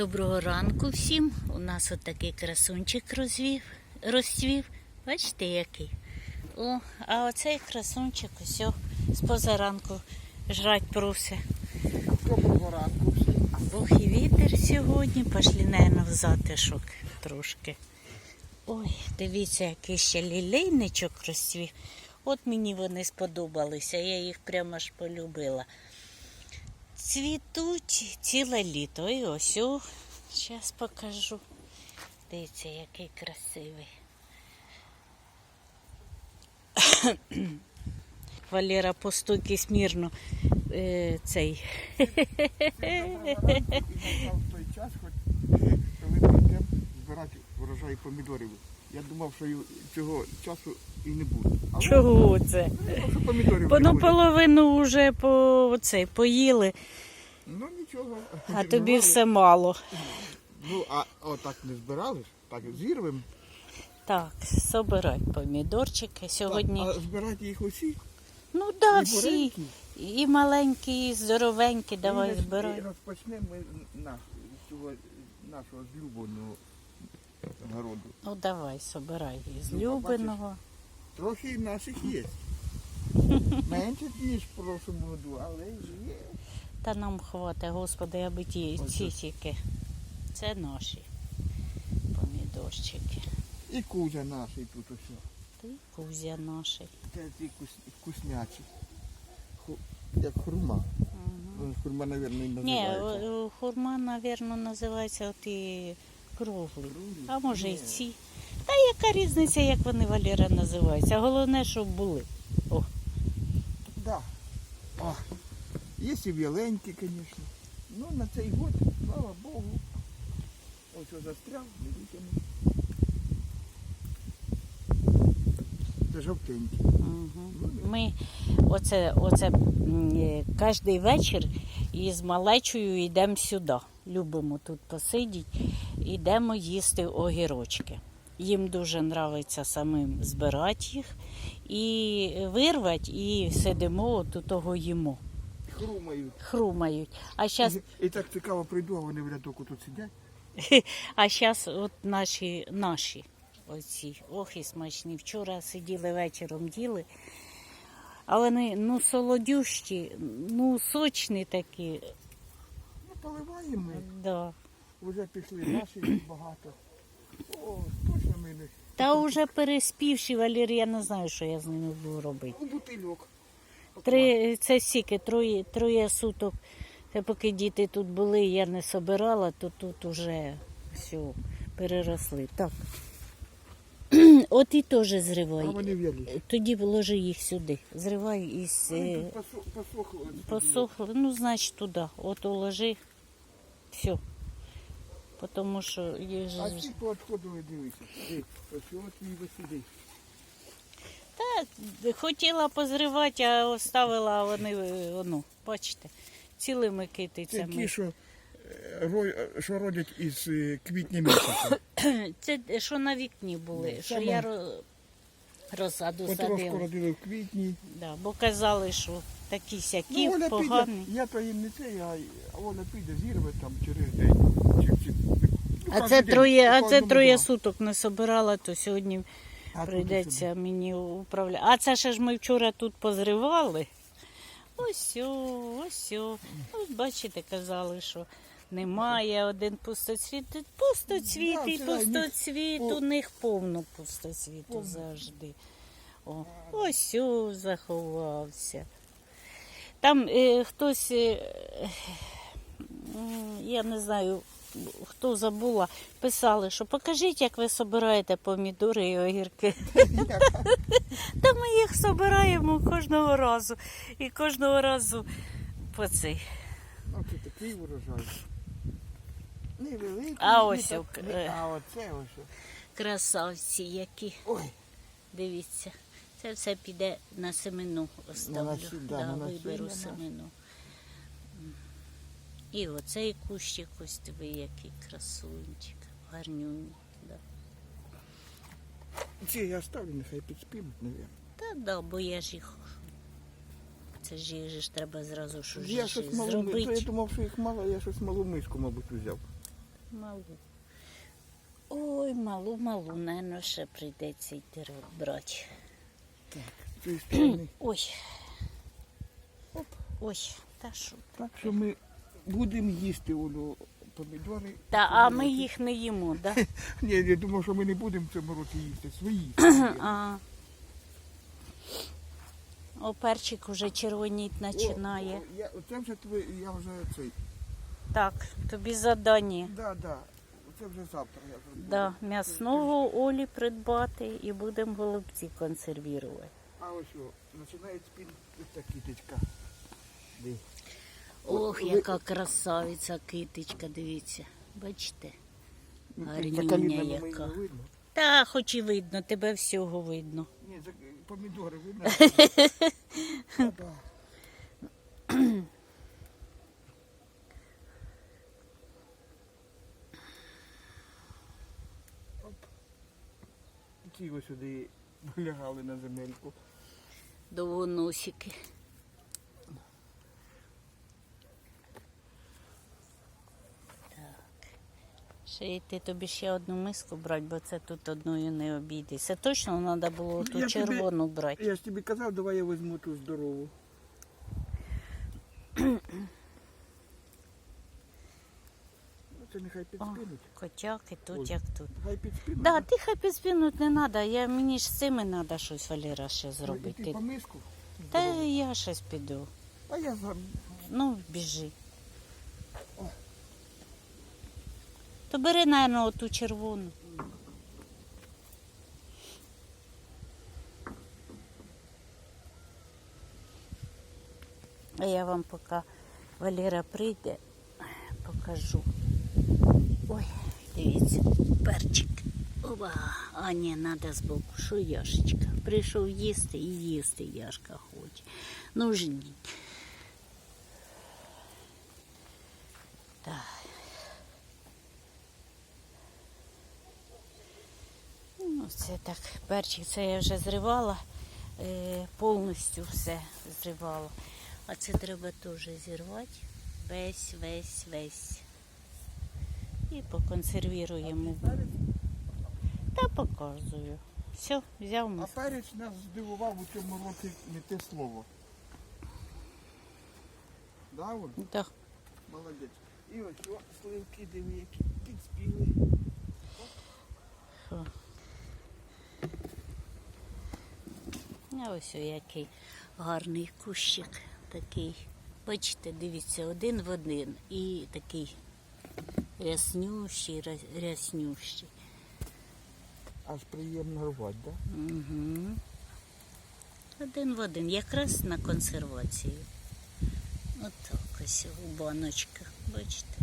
Доброго ранку всім. У нас от красунчик розвів, розцвів. Бачите, який? О, а оцей красунчик ось з позаранку жрать просить. Доброго ранку всім. Ох, і вітер сьогодні. Пошли, наверное, в затишок трошки. Ой, дивіться, який ще лілейничок розцвів. От мені вони сподобалися, я їх прямо аж полюбила. Цвітуть ціле літо. І ось, о, зараз покажу. Дивіться, який красивий. Валера по стойки смірно е, цей. Коли прийдемо збирати врожай помідорів. Я думав, що цього часу і не буде. Але Чого це? ну, що помідорів Бо не ну буде. половину вже по цей поїли, Ну нічого. а тобі Збирали. все мало. Ну, а отак не збирали ж, так зірвемо. Так, собирай помідорчики. Сьогодні. А збирати їх усі. Ну да, і всі. І маленькі, і здоровенькі, давай І збирай. розпочнемо ми наш, з цього нашого злюбленого городу. Ну давай, собирай із Ну, любиного. Трохи і наших є. Менше, ніж в прошлому году, але є. Та нам хватить, господи, аби ті Ось ці тільки. Це наші помідорчики. І кузя наш і тут усе. Ти кузя наші. Це ті вкус- вкуснячі. Ху- Як хурма. Ну, Хурма, мабуть, і Ні, називається. о- о, хурма, напевно, називається от і круглий. А може і ці. Та яка різниця, як вони Валера називаються? Головне, щоб були. О, Да. О, є і біленькі, звісно. Ну, на цей год, слава Богу. Ось що застряв, не витягнув. Це жовтенькі. угу. Ми оце, оце кожен вечір із малечою йдемо сюди. Любимо тут посидіти, йдемо їсти огірочки. Їм дуже подобається самим збирати їх і вирвати, і сидимо у того їмо. Хрумають. Хрумають. А зараз І, і так цікаво прийду, а вони в рядок тут сидять. А зараз от наші, наші оці, ох і смачні. Вчора сиділи вечором їли. А вони ну солодющі, ну сочні такі. Ну, поливаємо. Да. Вже пішли наші багато. О, точно ми не. Та вже переспівши, Валерій, я не знаю, що я з ними буду робити. У бутильок. Три, це сіки, троє, троє суток. Це поки діти тут були, я не собирала, то тут уже все переросли. Так. От і теж А зривай. вони. Тоді вложи їх сюди. Зривай із Вони е, тут посох- посохли. посохло. Ну, значить, туди. От уложи. Все. Тому що їх же А ж- ці поотходили, дивися. Ось от і ось сюди. Та хотіла позривати, а оставила а вони, ну, бачите, цілими Це китицями. ті, що, е, ро- що родять із е, квітня місяця. Це що на вікні були, Ну, що саме- я ро- розсаду Потрошку садила. родили в квітні. Да, бо казали, що такі сякі, Ну, Оля погані. піде, я то їм не це, а Оля піде, зірве там через день. Ну, А це троє, а це троє суток не собирала, то сьогодні А прийдеться мені управляти. А це ще ж ми вчора тут позривали. Ось, о, ось. о. Ось бачите, казали, що немає один пустоцвіт. Тут Пустоцвіт і пустоцвіт, у них повно пустоцвіту завжди. О, ось о, заховався. Там е, хтось, е, я не знаю, хто забула, писали, що покажіть, як ви собираєте помідори і огірки. Та ми їх собираємо кожного разу. І кожного разу по цей. Ну, це такий урожай. Невеликий. А ось. А оце ось. Красавці які. Ой, Дивіться. Це все піде на семену оставлю. насіння, да, на виберу насіння, да. І оцей кущик ось диви, який красунчик. Гарнюнь. Да. ці я ставлю, нехай підспімуть, мабуть. Та да, бо я ж їх. Це ж їх ж треба зразу що Я щось малу, то я думав, що їх мало, я щось малу миску, мабуть, взяв. Малу. Ой, малу, малу, наверное, ще прийдеться йти брати. Сторони. Ой. Ой, та що? Так що ми будемо їсти воно помідори. Та, а ми їх не їмо, да? Ні, я думав, що ми не будемо в цьому році їсти. Свої. А. О, перчик уже червоніть починає. О, о, я, це вже твій, я вже цей. Так, тобі задання. Да, да. Це вже завтра я вже. Да, м'ясного Олі придбати і будемо голубці консервувати. А ось о, починає спін ця кіточка. Ох, яка красавиця китичка, дивіться. Бачите? Ну, Гарнюня яка. Та, хоч і видно, тебе всього видно. Ні, це помідори видно. Ті ось сюди лягали на земельку. Довгоносики. Ще йти тобі ще одну миску брати, бо це тут одною не обійдеться. Точно треба було ту Я тобі- червону брати. Я ж тобі казав, давай я візьму ту здорову. Ну, Це нехай О, котяки тут, Ой. як тут. Хай підспинуть. Да, ти хай підспінуть не треба. Я, мені ж з цими треба щось Валера ще і зробити. ти по миску. Та здорову. я щось піду. А я за... Ну, біжи. То бери, наверное, оту червону. А я вам поки Валера прийде, покажу. Ой, дивіться, перчик. Оба, а ні, треба збоку, що Яшечка. Прийшов їсти і їсти Яшка хоче. Ну ждіть. Так. Це так, перчик це я вже зривала, е, повністю все зривала. А це треба теж зірвати. Весь, весь, весь. І поконсервіруємо. Та показую. Все, взяв А ми. перець нас здивував у цьому році не те слово. Да, он? Да. Молодець. І ось о, сливки, диви, які підспіли. А ось який гарний кущик такий. Бачите, дивіться, один в один і такий ряснющий, ряснющий. Аж приємно рвати, да? Угу. Один в один, якраз на консервацію. Отак ось у баночках, бачите?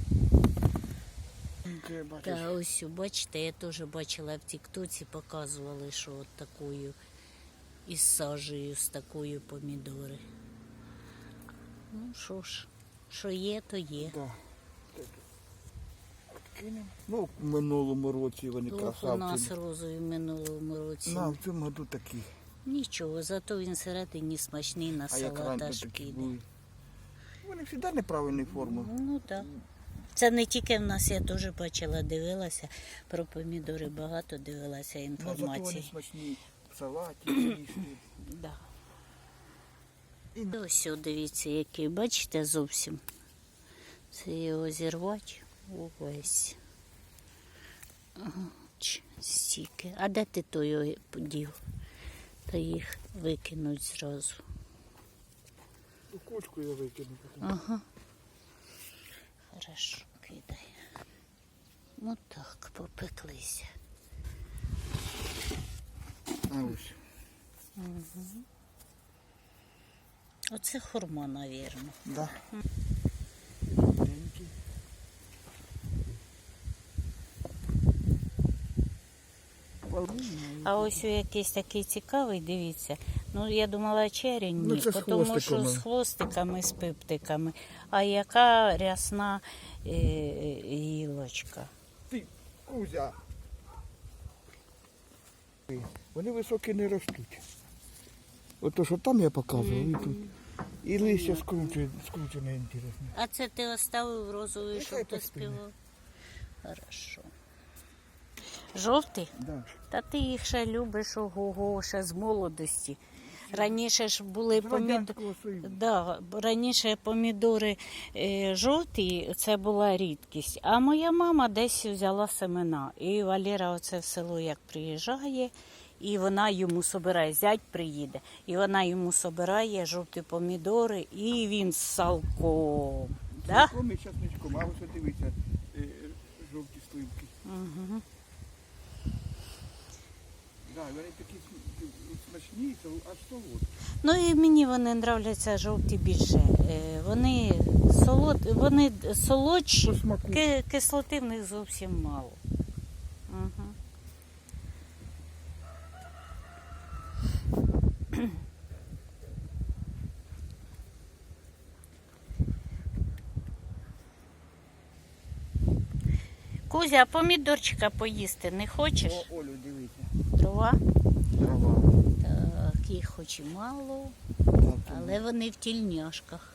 Та ось, бачите, я теж бачила в Тіктоці, показували, що от такою із сажею, з такою помідори. Ну що ж, що є, то є. Да. Ну, в минулому році вони Ох, у нас розові в минулому році. На, в цьому году такі. Нічого, зато він всередині смачний на А як салат раніше аж такі піде. були. Вони завжди неправильної форми. Ну так. Це не тільки в нас, я теж бачила, дивилася про помідори, багато дивилася Ну, зато вони інформації. смачні в салаті, їсти. Да. І Ось, дивіться, який, бачите, зовсім. Це його зірвати увесь. Стільки. А де ти то його подів? Та їх викинуть зразу. У кучку я викину. Ага. Хорошо, кидай. Ну так, попеклися. А ось. Оце хурма, навірно. Да. А ось у якийсь такий цікавий, дивіться. Ну, я думала черень, Ну, ні, з тому що з хвостиками, з пиптиками. А яка рясна е, гілочка. Ти, Кузя. Вони високі не ростуть. Ото що там я показував, і тут. І листя скручене, скручене інтересно. А це ти оставив розовий, щоб ти співав? Хорошо. Жовтий? Да. Та ти їх ще любиш ого-го, ще з молодості. Раніше ж були помідори. Да, раніше помідори е, жовті це була рідкість. А моя мама десь взяла семена. І Валера оце в село як приїжджає, і вона йому собирає, зять приїде, і вона йому собирає жовті помідори, і він з салком. Да? Цілком і часничком, а ось дивіться, е, жовті сливки. Угу. Да, вони такі смачні, сол- аж солодкі. Ну і мені вони нравляться жовті більше. Е, Вони солод, вони солодші, ки- кислоти в них зовсім мало. Угу. Кузя, а помідорчика поїсти не хочеш? О, Олю, дивіться. Дрова? Трава. Так, їх хоч і мало, але вони в тільняшках.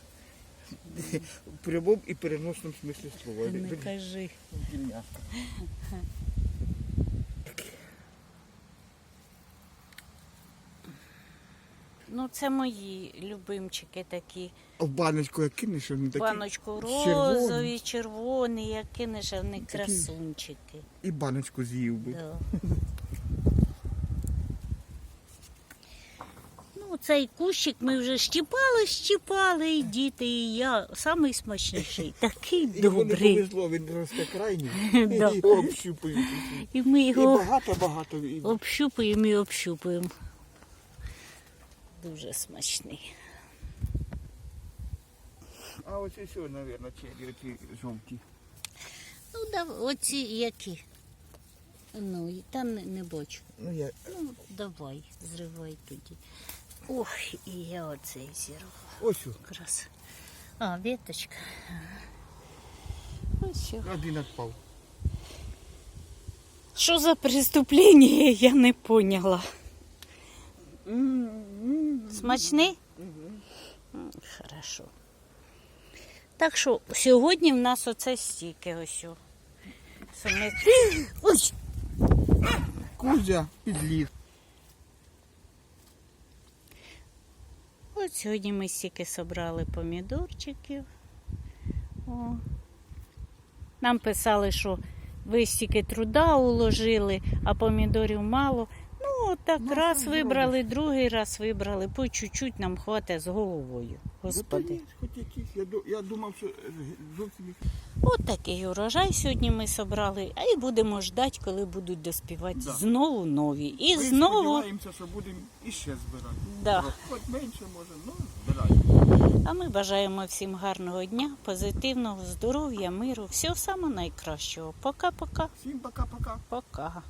В прямому і переносному смислі слова. Не кажи. Тільняшка. Ну, це мої любимчики такі. А в баночку як кинеш, вони такі. Баночку червоні. розові, червоні, як кинеш, а вони Такі. красунчики. І баночку з'їв би. Да. Ну, цей кущик ми вже щіпали, щіпали, і діти, і я. Самий смачніший, такий не добрий. повезло, він росте крайній. Да. І. І ми І його багато-багато. і- общупуємо і общупуємо. Дуже смачний. А ось і все, мабуть, черрі, оці жовті. Ну, да, оці які. Ну, і там не, не бачу. Ну, я... Ну, давай, зривай тоді. Ох, і я оцей зірвав. Ось, о, Крас. А, віточка. Ось. один відпав. Що за преступлення, я не поняла. Смачний? М, Хорошо. Так що сьогодні в нас оце стільки ось. ми- Ой! Кузя підліз. От сьогодні ми стільки собрали помідорчиків. О. Нам писали, що ви стільки труда уложили, а помідорів мало. Ну, от так Ну, раз вибрали, другий раз вибрали, по чуть-чуть нам хватить з головою. Господи. Ну. Я, думав, що е, зовсім От такий урожай сьогодні ми собрали, а і будемо ждати, коли будуть доспівати Да. знову нові. І Ми знову, сподіваємося, що будемо іще збирати. да. Хоч менше може, ну збираємо. А ми бажаємо всім гарного дня, позитивного здоров'я, миру, всього самого найкращого. Пока-пока. Всім пока-пока. Пока.